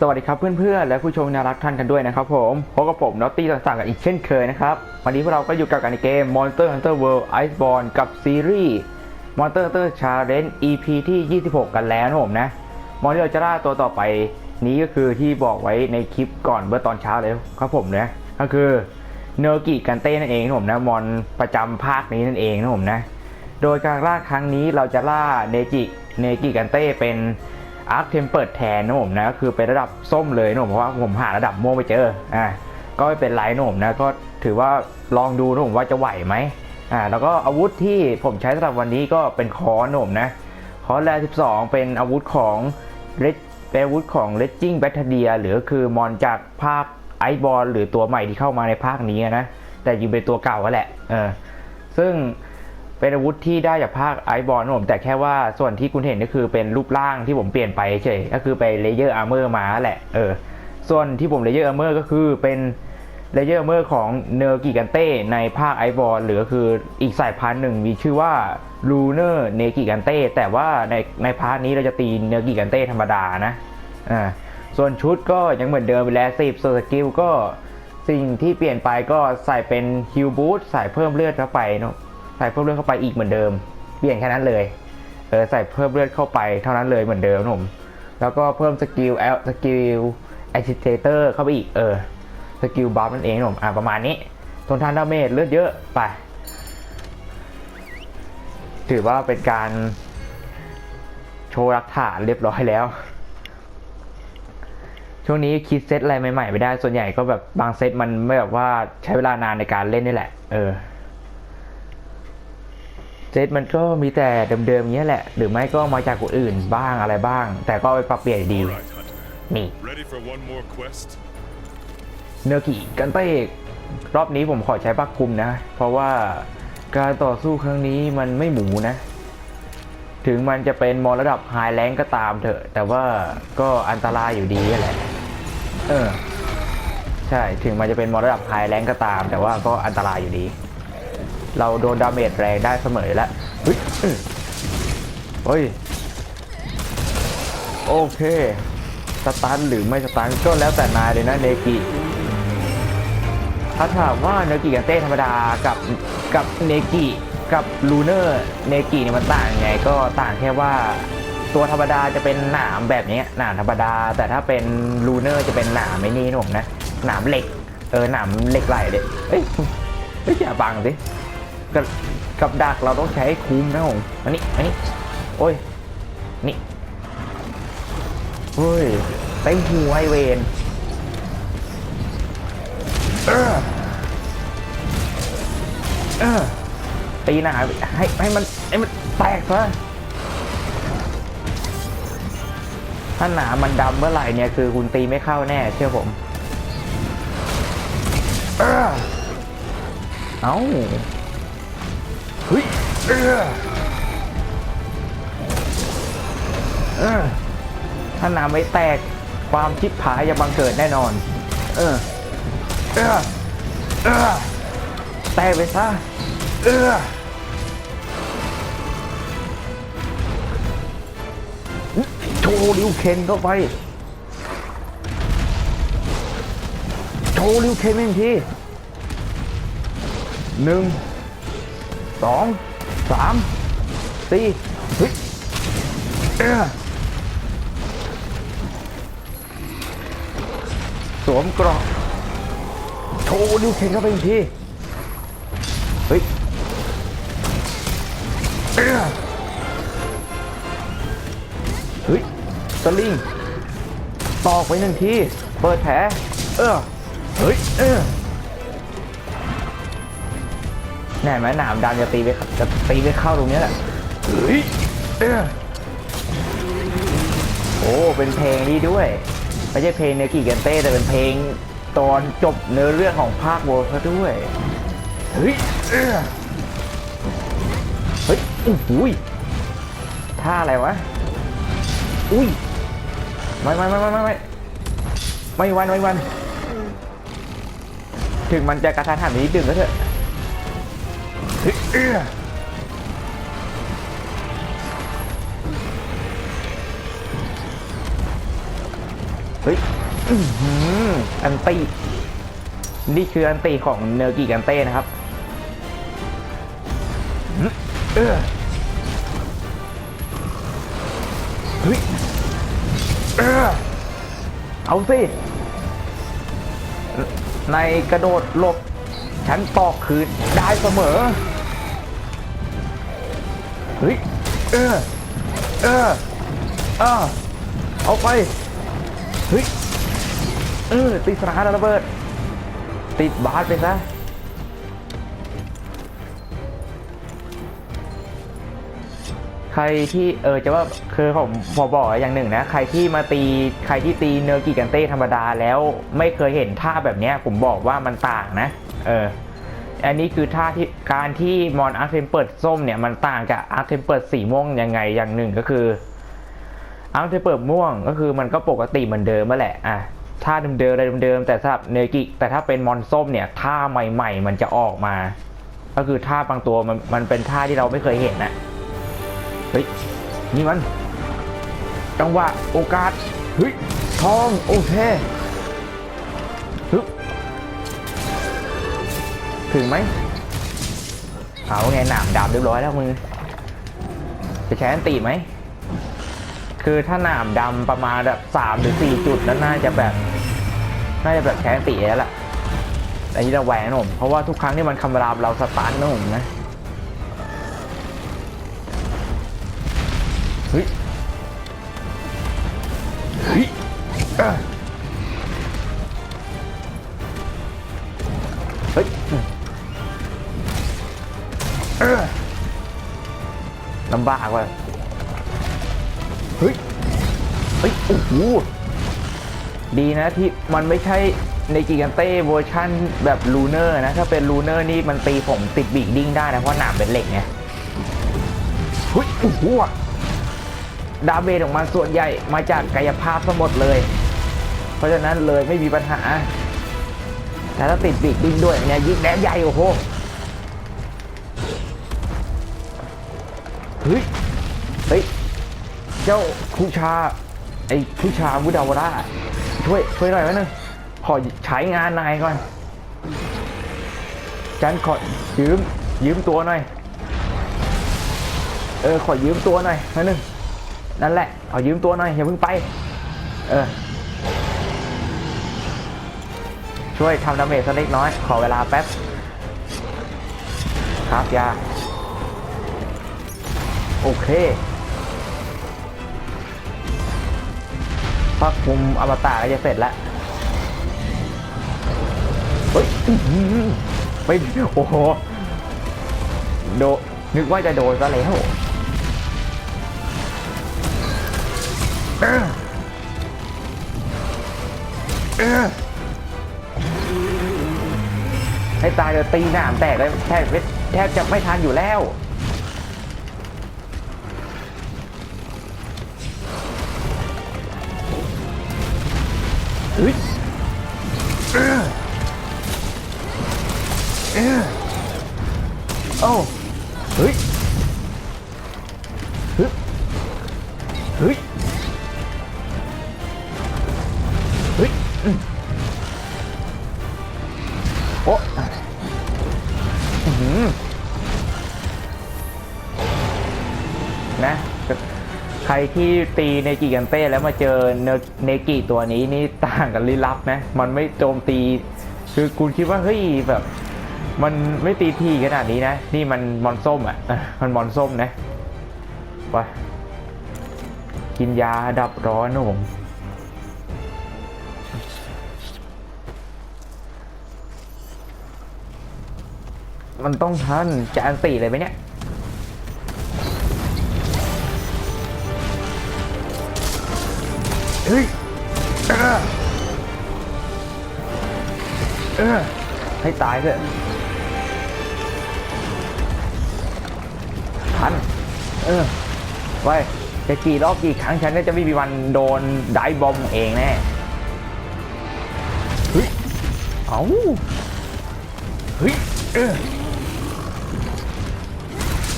สวัสดีครับเพื่อนๆ และผู้ชมน่ารักท่านกันด้วยนะครับผมพบกับผมนอตตี้ต่างๆกันอีกเช่นเคยนะครับ วันนี้พวกเราก็อยู่กับกันในเกม Monster Hunter World Iceborne กับซีรีส์ Monster Hunter Challenge EP ที่ 26 กันแล้วนะผมนะมอนที่เราจะล่าตัวต่อไปนี้ก็คือที่บอกไว้ในคลิปก่อนเมื่อตอนเช้าเลยครับผมนะก็คือเนอร์กิกันเต้นั่นเองนะผมนะมอนประจำภาคนี้นั่นเองนะผมนะโดยการล่าครั้งนี้เราจะล่าเนจิเนกิกันเต้เป็น อาร์คเทมเปิดแทนนะผมนะก็คือเป็นระดับส้มเลยนะผมเพราะว่าผมหาระดับม่วงไปเจออ่าก็ไม่เป็นไรนะผมนะก็ถือว่าลองดูนะผมว่าจะไหวไหมอ่าแล้วก็อาวุธที่ผมใช้สำหรับวันนี้ก็เป็นคอนนะผมนะคอนแร12 เป็นอาวุธของเรดเป็นอาวุธของเล d จิ้งแบทเทียหรือคือมอนจากภาคไอบอลหรือตัวใหม่ที่เข้ามาในภาคนี้นะแต่ยิงเป็นตัวเก่าก็แหละเออซึ่ง เป็นอาวุธที่ได้จากภาคไอบอลนะผมแต่แค่ว่าส่วนที่คุณเห็นก็คือเป็นรูปร่างที่ผมเปลี่ยนไปเฉยก็คือไปเลเยอร์อาร์เมอร์มาแหละเออส่วนที่ผมเลเยอร์อาร์เมอร์ก็คือเป็นเลเยอร์อาร์เมอร์ของเนอร์กิกันเต้ในภาคไอบอลหรือก็คืออีกสายพันธุ์หนึ่งมีชื่อว่าลูเนอร์เนกิกันเต้แต่ว่าในในพาร์ทนี้เราจะตีเนอร์กิกันเต้ธรรมดานะอ่าส่วนชุดก็ยังเหมือนเดิมไปแล้วสิบส่วนสกิลก็สิ่งที่เปลี่ยนไปก็ใส่เป็นฮิลบูทใส่เพิ่มเลือดเข้าไปเนาะ ใส่เพิ่มเลือดเข้าไปอีกเหมือนเดิม เปลี่ยนแค่นั้นเลยเออใส่เพิ่มเลือดเข้าไปเท่านั้นเลยเหมือนเดิมนะผมแล้วก็เพิ่มสกิลแอลสกิลแอคซิเตเตอร์เข้าไปอีกเออสกิลบัฟนั่นเองนะผมอ่าประมาณนี้ทนทานดาเมจเลือดเยอะไป ถือว่าเป็นการโชว์รักฐานเรียบร้อยแล้ว ช่วงนี้คิดเซตอะไรใหม่ๆไม่ได้ส่วนใหญ่ก็แบบบางเซตมันไม่แบบว่าใช้เวลานานในการเล่นนี่แหละ เออ เซตมันก็มีแต่เดิมๆเงี้ยแหละ หรือไม่ก็มาจากคนอื่นบ้างอะไรบ้าง แต่ก็เอาไปปรับเปลี่ยนดี All right, Hunter. นี่ Ready for one more quest? เนอร์กิกันเต้รอบนี้ผมขอใช้ปักคุมนะ เพราะว่าการต่อสู้ครั้งนี้มันไม่หมูนะ ถึงมันจะเป็นมอระดับไฮแรงก็ตามเถอะ แต่ว่าก็อันตรายอยู่ดีแหละ เออ ใช่ ถึงมันจะเป็นมอระดับไฮแรงก็ตาม แต่ว่าก็อันตรายอยู่ดี เราโดนดาเมจแรงได้เสมอแล้วเฮ้ย โอเค สตันหรือไม่สตันก็แล้วแต่นายเลยนะเนกิถ้าถามว่าเนกิกันเต้ธรรมดากับกับเนกิกับลูเนอร์เนกิเนี่ยมันต่างยังไงก็ต่างแค่ว่าตัวธรรมดาจะเป็นหนามแบบนี้หนามธรรมดา แต่ถ้าเป็นลูเนอร์จะเป็นหนามไม่นี่นะผมนะหนามเหล็ก เออหนามเหล็กไหลเลยเอ้ยเอ้ยอย่าบังสิ กับกับดักเราต้องใช้ให้คุ้มนะผมอันนี้อันนี้โอ้ยนี่เฮ้ยเต็มหัวไอเวนเออเออตีหนาให้ให้มันให้มันแตกซะถ้าหนามันดำเมื่อไหร่เนี่ยคือคุณตีไม่เข้าแน่เชื่อผม เออเอา เฮ้ยเออเออถ้าหนาไม่แตกความชิบหายจะบังเกิดแน่นอน เออ เออ เออ แตกไปซะ เออโชว์ริวเคนเข้าไป โชว์ริวเคนหนึ่งทีหนึ่ง สองสามสี่เฮ้ยสวมกรอบโชว์นิ้วเข็งเข้าไปอีกทีเฮ้ยเอ้อเฮ้ยสลิงตอกไปหนึ่งที เปิดแผลเออเฮ้ยเออ แน่ไหมหนามดำจะตีไปจะตีไปเข้าตรงเนี้ยแหละเฮ้ยเออโอ้เป็นเพลงนี้ด้วย ไม่ใช่เพลงเนกิเกนเต้แต่เป็นเพลงตอนจบเนื้อเรื่องของภาคโวซะด้วยเฮ้ยเอ้อเฮ้ยโอ้โหยท่าอะไรวะอุ้ยไม่ไม่ไม่ไม่ไม่ไม่ไม่วันไม่วัน ถึงมันจะกระทันหันนิดนึงก็เถอะ เฮ้ยอันตีนี่คืออันตีของเนอร์กิกันเต้นะครับเออเฮ้ยเออเอาสิ ในกระโดดหลบ ฉันตอกคืนได้เสมอ เฮ้ย เออ เออ เออ เอาไป เฮ้ย เออ ติดสนามระเบิด ติดบาสไปซะใครที่เออจะว่าคือผมพอบอกอย่างหนึ่งนะ ใครที่มาตีใครที่ตีเนอร์กิกันเต้ธรรมดาแล้วไม่เคยเห็นท่าแบบนี้ผมบอกว่ามันต่างนะ เอออันนี้คือท่าที่การที่มอนอาร์เทมเปิดส้มเนี่ยมันต่างจากอาร์เทมเปิดสีม่วงยังไงอย่างหนึ่งก็คืออาร์เทมเปิดม่วงก็คือมันก็ปกติเหมือนเดิมนั่นแหละอะท่าเดิมๆอะไรเดิมๆแต่สำหรับเนกิแต่ถ้าเป็นมอนส้มเนี่ยท่าใหม่ๆ มันจะออกมา ก็คือท่าบางตัวมันมันเป็นท่าที่เราไม่เคยเห็นนะเฮ้ยนี่มันจังหวะโอกาสเฮ้ยทองโอเค ถึงไหมเอาไงหนามดำเรียบร้อยแล้วมึงจะใช้อันตีไหม คือถ้าหนามดำประมาณแบบสามหรือสี่จุดนั้นน่าจะแบบ น่าจะแบบใช้อันตีแล้วล่ะแต่ที่เราแหวนนะผมเพราะว่าทุกครั้งที่มันคำรามเราสตาร์ทนะผมนะเฮ้ย บากว่ะเฮ้ย เฮ้ย โอ้โห ดีนะที่มันไม่ใช่ในกิกันเต้เวอร์ชั่นแบบลูเนอร์นะ ถ้าเป็นลูเนอร์นี่มันตีผมติดบีกดิ้งได้นะ เพราะหนามเป็นเหล็กไงเฮ้ย โอ้โหดาเมจของมันส่วนใหญ่มาจากกายภาพทั้งหมดเลย เพราะฉะนั้นเลยไม่มีปัญหาแต่ถ้าติดปีกดิ้นด้วยเนี่ยยิงแหลมใหญ่โอ้โห เฮ้ย เฮ้ย เจ้าผู้ชา ไอ้ผู้ชาวุดาวราช่วยช่วยหน่อยไหมนึงขอใช้งานนายก่อน ฉันขอยืมยืมตัวหน่อย เออขอยืมตัวหน่อยนิดนึงนั่นแหละเอยืมตัวหน่อยอย่าเพิ่งไป เออ ช่วยทำดาเมจสักเล็กน้อย ขอเวลาแป๊บ ครับยา โอเคพักคุมอมตะก็จะเสร็จแล้ว เฮ้ยไม่โอ้โห โด นึกว่าจะโดนซะแล้วเออเออให้ตายเดี๋ยตีหนามแตกเลยแทบแทบจะไม่ทันอยู่แล้ว โอ้เฮ้ยเฮ้ยเฮ้ยเฮ้ยอืมโอ้อื้อหือนะใครที่ตีเนกิกันเต้แล้วมาเจอเนเนกิตัวนี้นี่ต่างกันลี้ลับนะ มันไม่โจมตี คือคุณคิดว่าเฮ้ยแบบ มันไม่ตีทีขนาดนี้นะ นี่มันมอนส้มอะ มันมอนส้มนะไปกินยาดับร้อนนะผมมันต้องทันจะอันตีเลยไหมเนี่ย เฮ้ย เออ เออ ให้ตายเถอะ ทัน เออไว้จะกี่รอบกี่ครั้งฉันก็จะไม่มีวันโดนไดบอมเองแน่เฮ้ยเอาเฮ้ยเออ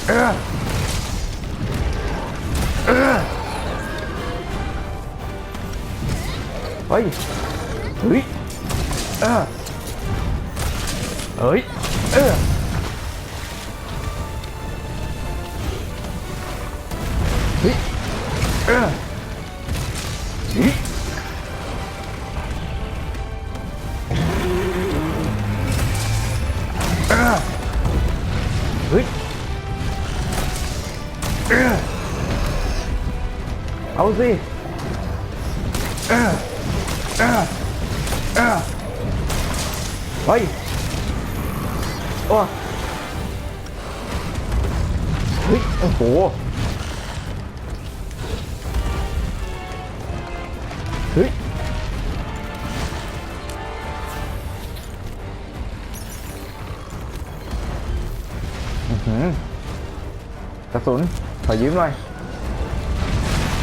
เออเออเเฮ้ยเฮ้ยเออเฮ้ยเออ เออเฮ้ยเอาสิเฮ้ยโอ้เฮ้ยโอ้โห เฮ้ยอือหือกระสุนขอยืมหน่อย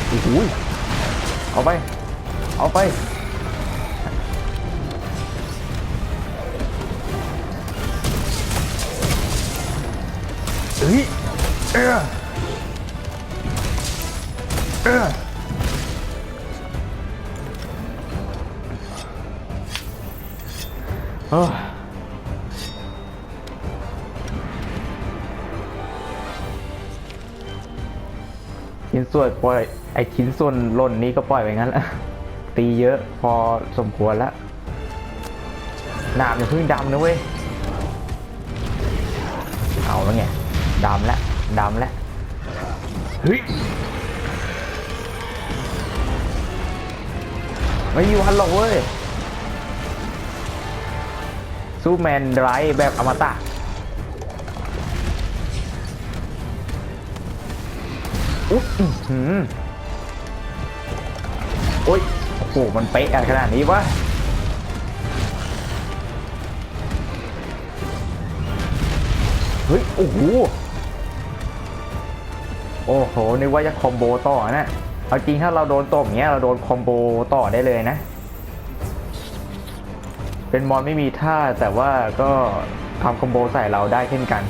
โอ้โหยเอาไป เอาไปเฮ้ยเออเออ เอ้อชิ้นส่วนปล่อยไอชิ้นส่วนหล่นนี้ก็ปล่อยไปงั้นละตีเยอะพอสมควรล้วหนามอย่าเพิ่งดำนะเว้ยเอาแล้วไงดำแล้วดำแล้วเฮ้ยไม่มีวันหรอกเว้ย ซูแมนไรแบบอมตะอุ๊ยอื้อหือโอ้ยโอ้โหมันเป๊ะอะไรขนาดนี้วะเฮ้ย โอ้โห โอ้โหนึกว่าจะคอมโบต่อนะ เอาจริงถ้าเราโดนตบอย่างเงี้ย เราโดนคอมโบต่อได้เลยนะ เป็นมอนไม่มีท่าแต่ว่าก็ทำคอมโบใส่เราได้เช่นกัน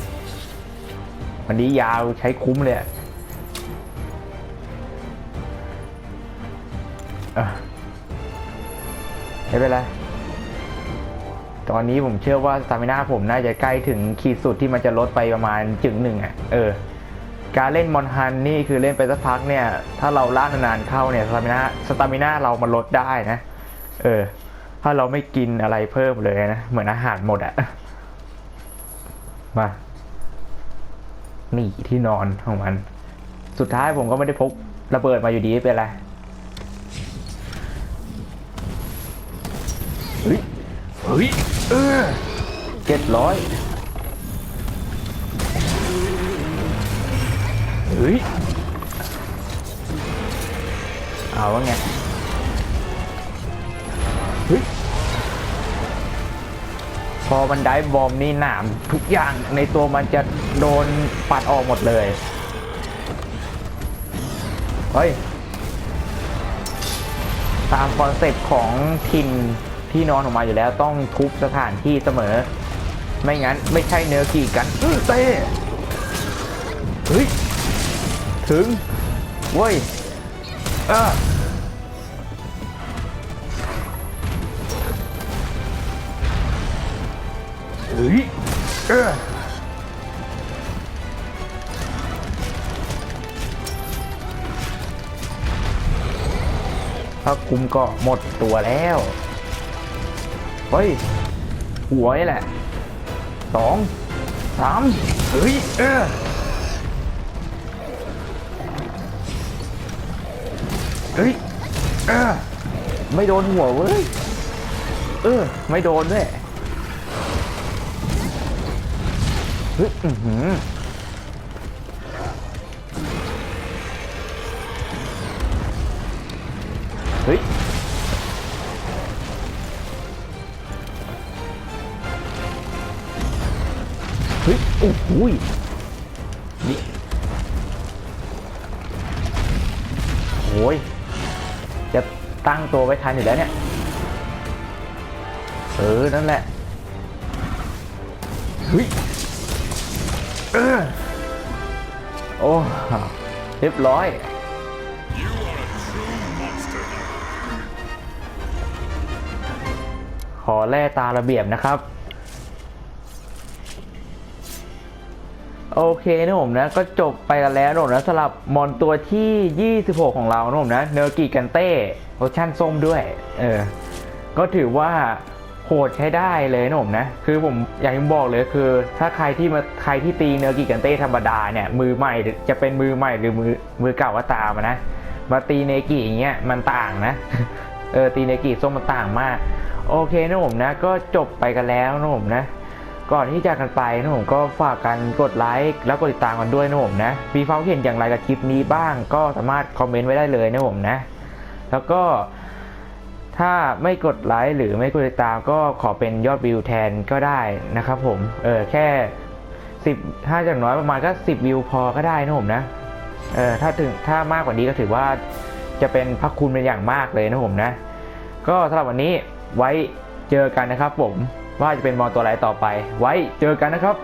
วันนี้ยาวใช้คุ้มเลยอะอะไม่เป็นไร ตอนนี้ผมเชื่อว่าสตามิน่าผมน่าจะใกล้ถึงขีดสุดที่มันจะลดไปประมาณจึงหนึ่งอะ เออ การเล่นมอนฮันนี่คือเล่นไปสักพักเนี่ย ถ้าเราล่านานๆเข้าเนี่ยสตามิน่าสตามิน่าเรามันลดได้นะ เออ ถ้าเราไม่กินอะไรเพิ่มเลยนะเหมือนอาหารหมดอะมานี่ที่นอนของมัน สุดท้ายผมก็ไม่ได้พกระเบิดมาอยู่ดีเป็นไรเฮ้ยเฮ้ยเออเจ็ดร้อยเฮ้ยเอาว่าไง พอมันได้บอมนี่หนามทุกอย่างในตัวมันจะโดนปัดออกหมดเลย เฮ้ย ตามคอนเซ็ปต์ของทินที่นอนออกมาอยู่แล้วต้องทุบสถานที่เสมอ ไม่งั้นไม่ใช่เนื้อกีดกันเต้เฮ้ย ถึง เว้ย เออ เฮ้ยเออถ้าคุมก็หมดตัวแล้ว เฮ้ย หัวนี่แหละ สอง สาม เฮ้ย เออเฮ้ย เออ ไม่โดนหัวเว้ย เออ ไม่โดนด้วย เฮ้ยอือหือเฮ้ยเฮ้ยโอ้โหยนี่โอ้ยจะตั้งตัวไว้ทันอยู่แล้วเนี่ย เออ นั่นแหละเฮ้ย โอ้เรียบร้อย ขอแล่ตาระเบียบนะครับ โอเคนะผมนะ ก็จบไปกันแล้วนะผมนะสำหรับมอนตัวที่ 26 ของเรานะผมนะ เนอร์กิกันเต้โอชั่นส้มด้วย เออ ก็ถือว่า โหดใช้ได้เลยนะผมนะ คือผมอย่างที่บอกเลยคือ ถ้าใครที่มาใครที่ตีเนอร์กิกันเต้ธรรมดาเนี่ยมือใหม่จะเป็นมือใหม่หรือมือมือเก่าก็ตามะนะมาตีเนกิอย่างเงี้ยมันต่างนะเออตีเนกิส้มมันต่างมาก โอเคนะผมนะก็จบไปกันแล้วนะผมนะ ก่อนที่จากกันไปนะผมก็ฝากกันกดไลค์แล้วกดติดตามกันด้วยนะผมนะมีความเห็นอย่างไรกับคลิปนี้บ้าง ก็สามารถคอมเมนต์ไว้ได้เลยนะผมนะ แล้วก็ ถ้าไม่กดไลค์หรือไม่กดติดตามก็ขอเป็นยอดวิวแทนก็ได้นะครับผม เออแค่สิบถ้าอย่างน้อยประมาณก็สิบวิวพอก็ได้นะผมนะ เออถ้าถึงถ้ามากกว่านี้ก็ถือว่าจะเป็นพระคุณเป็นอย่างมากเลยนะผมนะ ก็สำหรับวันนี้ไว้เจอกันนะครับผมว่าจะเป็นมอตัวอะไรต่อไป ไว้เจอกันนะครับ